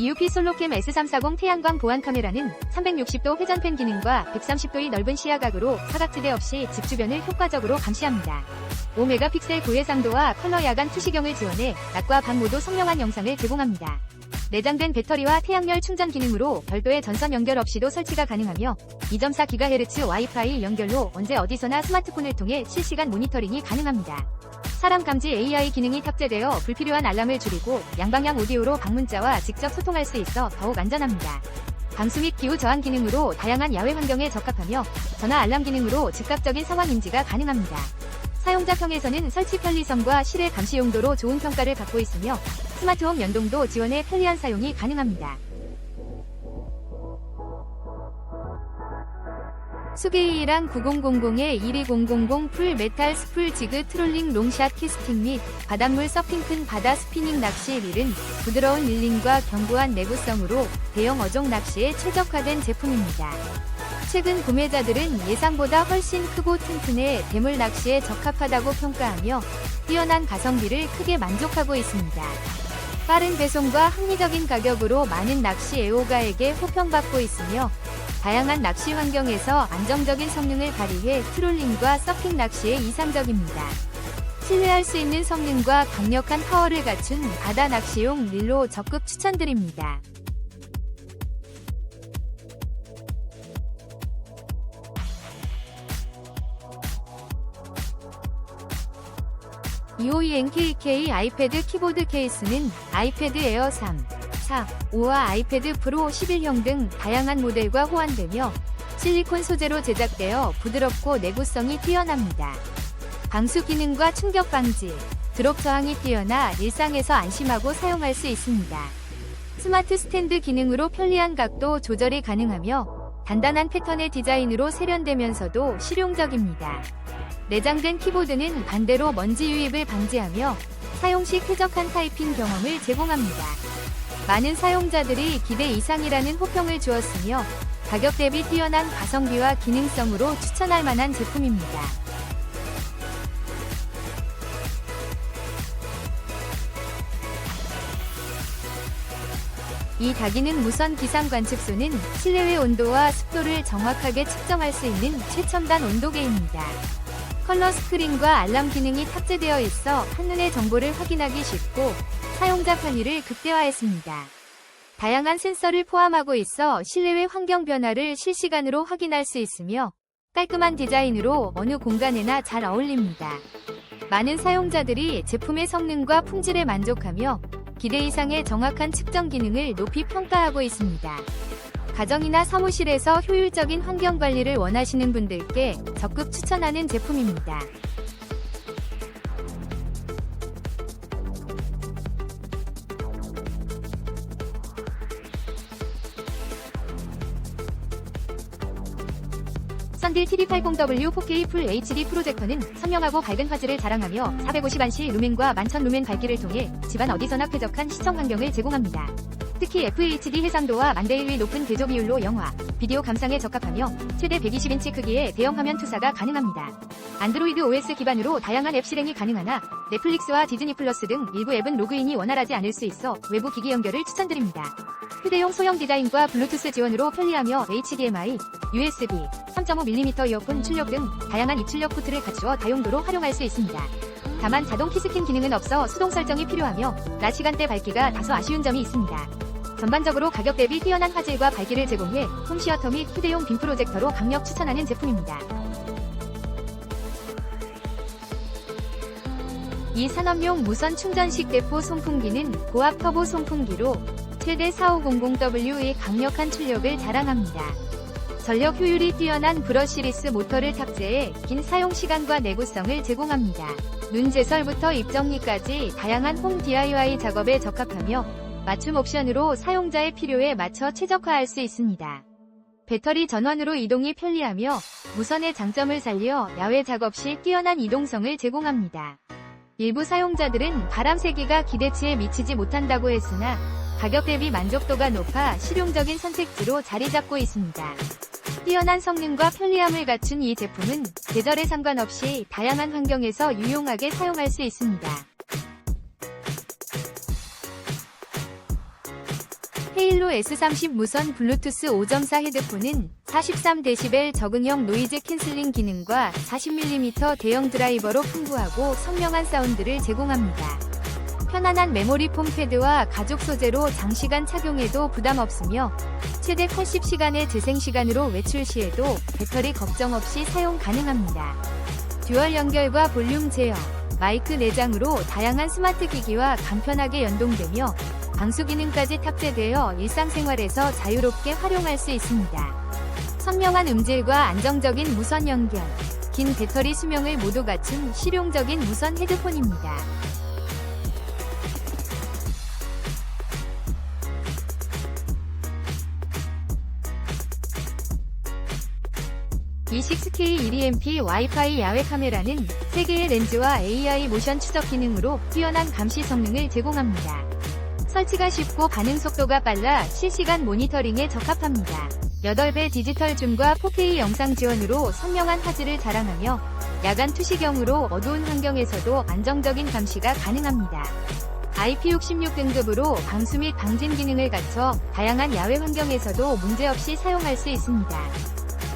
EUP 솔로캠 S340 태양광 보안 카메라는 360도 회전팬 기능과 130도의 넓은 시야각으로 사각지대 없이 집 주변을 효과적으로 감시합니다. 5메가픽셀 고해상도와 컬러 야간 투시경을 지원해 낮과 밤 모두 선명한 영상을 제공합니다. 내장된 배터리와 태양열 충전 기능으로 별도의 전선 연결 없이도 설치가 가능하며 2.4GHz 와이파이 연결로 언제 어디서나 스마트폰을 통해 실시간 모니터링이 가능합니다. 사람 감지 AI 기능이 탑재되어 불필요한 알람을 줄이고 양방향 오디오로 방문자와 직접 소통할 수 있어 더욱 안전합니다. 방수 및 기후 저항 기능으로 다양한 야외 환경에 적합하며 전화 알람 기능으로 즉각적인 상황 인지가 가능합니다. 사용자평에서는 설치 편리성과 실외 감시 용도로 좋은 평가를 받고 있으며 스마트홈 연동도 지원해 편리한 사용이 가능합니다. 수게이랑 9000의 12000 풀 메탈 스풀 지그 트롤링 롱샷 키스틱 및 바닷물 서핑 바다 스피닝 낚시 릴은 부드러운 릴링과 견고한 내구성으로 대형 어종 낚시에 최적화된 제품입니다. 최근 구매자들은 예상보다 훨씬 크고 튼튼해 대물 낚시에 적합하다고 평가하며 뛰어난 가성비를 크게 만족하고 있습니다. 빠른 배송과 합리적인 가격으로 많은 낚시 애호가에게 호평받고 있으며 다양한 낚시 환경에서 안정적인 성능을 발휘해 트롤링과 서핑 낚시에 이상적입니다. 신뢰할 수 있는 성능과 강력한 파워를 갖춘 바다 낚시용 릴로 적극 추천드립니다. EOENKK 아이패드 키보드 케이스는 아이패드 에어 3, 4, 5와 아이패드 프로 11형 등 다양한 모델과 호환되며 실리콘 소재로 제작되어 부드럽고 내구성이 뛰어납니다. 방수 기능과 충격 방지, 드롭 저항이 뛰어나 일상에서 안심하고 사용할 수 있습니다. 스마트 스탠드 기능으로 편리한 각도 조절이 가능하며 단단한 패턴의 디자인으로 세련되면서도 실용적입니다. 내장된 키보드는 반대로 먼지 유입을 방지하며 사용 시 쾌적한 타이핑 경험을 제공합니다. 많은 사용자들이 기대 이상이라는 호평을 주었으며 가격 대비 뛰어난 가성비와 기능성으로 추천할 만한 제품입니다. 이 다기능 무선 기상 관측소는 실내외 온도와 습도를 정확하게 측정할 수 있는 최첨단 온도계입니다. 컬러 스크린과 알람 기능이 탑재되어 있어 한눈에 정보를 확인하기 쉽고 사용자 편의를 극대화했습니다. 다양한 센서를 포함하고 있어 실내외 환경 변화를 실시간으로 확인할 수 있으며 깔끔한 디자인으로 어느 공간에나 잘 어울립니다. 많은 사용자들이 제품의 성능과 품질에 만족하며 기대 이상의 정확한 측정 기능을 높이 평가하고 있습니다. 가정이나 사무실에서 효율적인 환경 관리를 원하시는 분들께 적극 추천하는 제품입니다. 썬딜 TV80W 4K 풀 HD 프로젝터는 선명하고 밝은 화질을 자랑하며 450안시 루멘과 11,000 루멘 밝기를 통해 집안 어디서나 쾌적한 시청 환경을 제공합니다. 특히 FHD 해상도와 만대 1위 높은 대조 비율로 영화, 비디오 감상에 적합하며 최대 120인치 크기의 대형 화면 투사가 가능합니다. 안드로이드 OS 기반으로 다양한 앱 실행이 가능하나 넷플릭스와 디즈니 플러스 등 일부 앱은 로그인이 원활하지 않을 수 있어 외부 기기 연결을 추천드립니다. 휴대용 소형 디자인과 블루투스 지원으로 편리하며 HDMI, USB, 3.5mm 이어폰 출력 등 다양한 입출력 포트를 갖추어 다용도로 활용할 수 있습니다. 다만 자동 키스킨 기능은 없어 수동 설정이 필요하며 낮 시간대 밝기가 다소 아쉬운 점이 있습니다. 전반적으로 가격 대비 뛰어난 화질과 밝기를 제공해 홈시어터 및 휴대용 빔 프로젝터로 강력 추천하는 제품입니다. 이 산업용 무선 충전식 대포 송풍기는 고압 터보 송풍기로 최대 4500W의 강력한 출력을 자랑합니다. 전력 효율이 뛰어난 브러시리스 모터를 탑재해 긴 사용 시간과 내구성을 제공합니다. 눈 제설부터 입 정리까지 다양한 홈 DIY 작업에 적합하며 맞춤 옵션으로 사용자의 필요에 맞춰 최적화할 수 있습니다. 배터리 전원으로 이동이 편리하며 무선의 장점을 살려 야외 작업 시 뛰어난 이동성을 제공합니다. 일부 사용자들은 바람 세기가 기대치에 미치지 못한다고 했으나 가격 대비 만족도가 높아 실용적인 선택지로 자리 잡고 있습니다. 뛰어난 성능과 편리함을 갖춘 이 제품은 계절에 상관없이 다양한 환경에서 유용하게 사용할 수 있습니다. 헤일로 S30 무선 블루투스 5.4 헤드폰은 43dB 적응형 노이즈 캔슬링 기능과 40mm 대형 드라이버로 풍부하고 선명한 사운드를 제공합니다. 편안한 메모리 폼 패드와 가죽 소재로 장시간 착용해도 부담 없으며 최대 80시간의 재생 시간으로 외출 시에도 배터리 걱정 없이 사용 가능합니다. 듀얼 연결과 볼륨 제어, 마이크 내장으로 다양한 스마트 기기와 간편하게 연동되며 방수 기능까지 탑재되어 일상생활에서 자유롭게 활용할 수 있습니다. 선명한 음질과 안정적인 무선 연결, 긴 배터리 수명을 모두 갖춘 실용적인 무선 헤드폰입니다. 이 6K 1EMP 와이파이 야외 카메라는 3개의 렌즈와 AI 모션 추적 기능으로 뛰어난 감시 성능을 제공합니다. 설치가 쉽고 반응 속도가 빨라 실시간 모니터링에 적합합니다. 8배 디지털 줌과 4K 영상 지원으로 선명한 화질을 자랑하며 야간 투시경으로 어두운 환경에서도 안정적인 감시가 가능합니다. IP66 등급으로 방수 및 방진 기능을 갖춰 다양한 야외 환경에서도 문제없이 사용할 수 있습니다.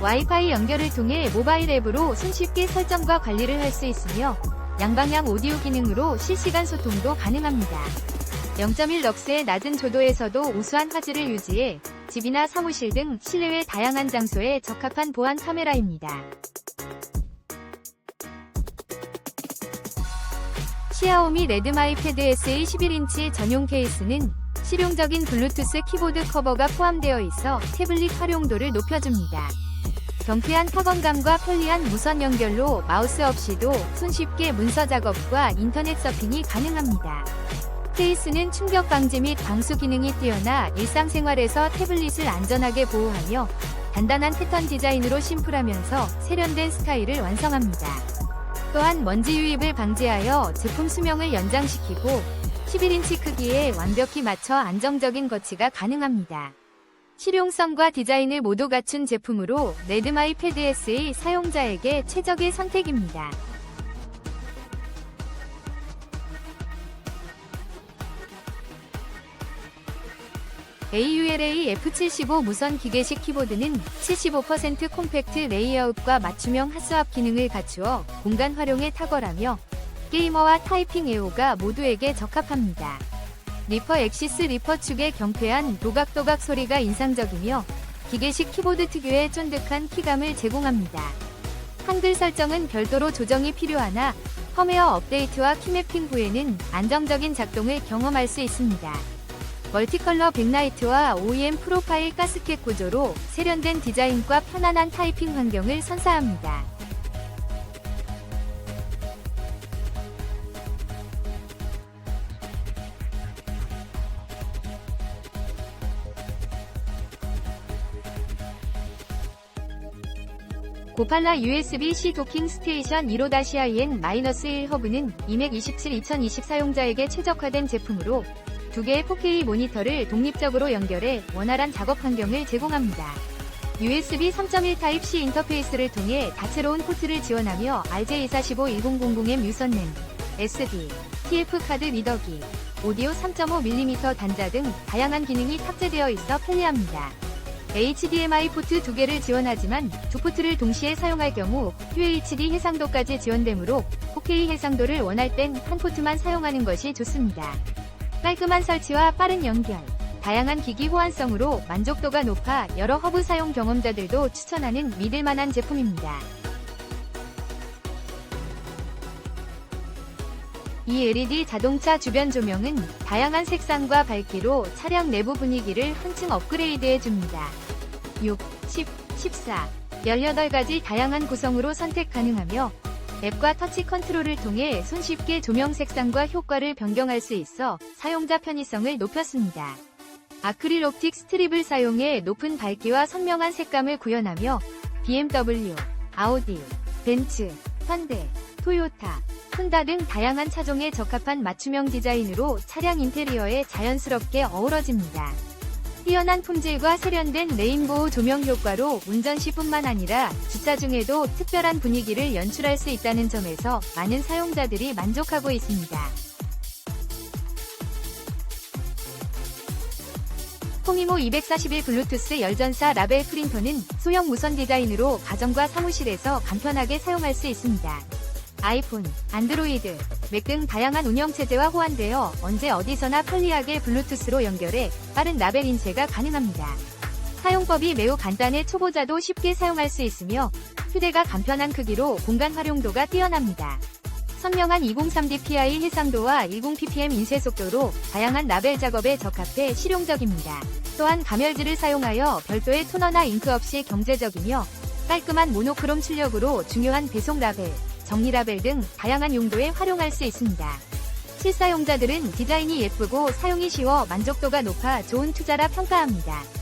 와이파이 연결을 통해 모바일 앱으로 손쉽게 설정과 관리를 할 수 있으며 양방향 오디오 기능으로 실시간 소통도 가능합니다. 0.1 럭스의 낮은 조도에서도 우수한 화질을 유지해 집이나 사무실 등 실내외 다양한 장소에 적합한 보안 카메라입니다. 시아오미 레드마이 패드 SE 11인치 전용 케이스는 실용적인 블루투스 키보드 커버가 포함되어 있어 태블릿 활용도를 높여줍니다. 경쾌한 타건감과 편리한 무선 연결로 마우스 없이도 손쉽게 문서 작업과 인터넷 서핑이 가능합니다. 케이스는 충격 방지 및 방수 기능이 뛰어나 일상생활에서 태블릿을 안전하게 보호하며 단단한 패턴 디자인으로 심플하면서 세련된 스타일을 완성합니다. 또한 먼지 유입을 방지하여 제품 수명을 연장시키고 11인치 크기에 완벽히 맞춰 안정적인 거치가 가능합니다. 실용성과 디자인을 모두 갖춘 제품으로 레드마이 패드 SE 사용자에게 최적의 선택입니다. AULA F75 무선 기계식 키보드는 75% 콤팩트 레이아웃과 맞춤형 하수압 기능을 갖추어 공간 활용에 탁월하며 게이머와 타이핑 애호가 모두에게 적합합니다. 리퍼 엑시스 리퍼 축의 경쾌한 도각도각 소리가 인상적이며 기계식 키보드 특유의 쫀득한 키감을 제공합니다. 한글 설정은 별도로 조정이 필요하나 펌웨어 업데이트와 키맵핑 후에는 안정적인 작동을 경험할 수 있습니다. 멀티컬러 백라이트와 OEM 프로파일 가스켓 구조로 세련된 디자인과 편안한 타이핑 환경을 선사합니다. 고팔라 USB-C 도킹 스테이션 1호-IN-1 허브는 이맥27-2020 사용자에게 최적화된 제품으로 두 개의 4K 모니터를 독립적으로 연결해 원활한 작업 환경을 제공합니다. USB 3.1 타입C 인터페이스를 통해 다채로운 포트를 지원하며 RJ245-1000M 유선램, SD, TF 카드 리더기, 오디오 3.5mm 단자 등 다양한 기능이 탑재되어 있어 편리합니다. HDMI 포트 두 개를 지원하지만 두 포트를 동시에 사용할 경우 UHD 해상도까지 지원되므로 4K 해상도를 원할 땐 한 포트만 사용하는 것이 좋습니다. 깔끔한 설치와 빠른 연결, 다양한 기기 호환성으로 만족도가 높아 여러 허브 사용 경험자들도 추천하는 믿을만한 제품입니다. 이 LED 자동차 주변 조명은 다양한 색상과 밝기로 차량 내부 분위기를 한층 업그레이드해 줍니다. 6, 10, 14, 18가지 다양한 구성으로 선택 가능하며 앱과 터치 컨트롤을 통해 손쉽게 조명 색상과 효과를 변경할 수 있어 사용자 편의성을 높였습니다. 아크릴 옵틱 스트립을 사용해 높은 밝기와 선명한 색감을 구현하며 BMW, 아우디, 벤츠, 현대, 토요타, 혼다 등 다양한 차종에 적합한 맞춤형 디자인으로 차량 인테리어에 자연스럽게 어우러집니다. 뛰어난 품질과 세련된 레인보우 조명 효과로 운전 시뿐만 아니라 주차 중에도 특별한 분위기를 연출할 수 있다는 점에서 많은 사용자들이 만족하고 있습니다. 코미모 241 블루투스 열전사 라벨 프린터는 소형 무선 디자인으로 가정과 사무실에서 간편하게 사용할 수 있습니다. 아이폰, 안드로이드, 맥 등 다양한 운영체제와 호환되어 언제 어디서나 편리하게 블루투스로 연결해 빠른 라벨 인쇄가 가능합니다. 사용법이 매우 간단해 초보자도 쉽게 사용할 수 있으며 휴대가 간편한 크기로 공간 활용도가 뛰어납니다. 선명한 203dpi 해상도와 10ppm 인쇄 속도로 다양한 라벨 작업에 적합해 실용적입니다. 또한 가멸지를 사용하여 별도의 토너나 잉크 없이 경제적이며 깔끔한 모노크롬 출력으로 중요한 배송 라벨, 정리 라벨 등 다양한 용도에 활용할 수 있습니다. 실사용자들은 디자인이 예쁘고 사용이 쉬워 만족도가 높아 좋은 투자라 평가합니다.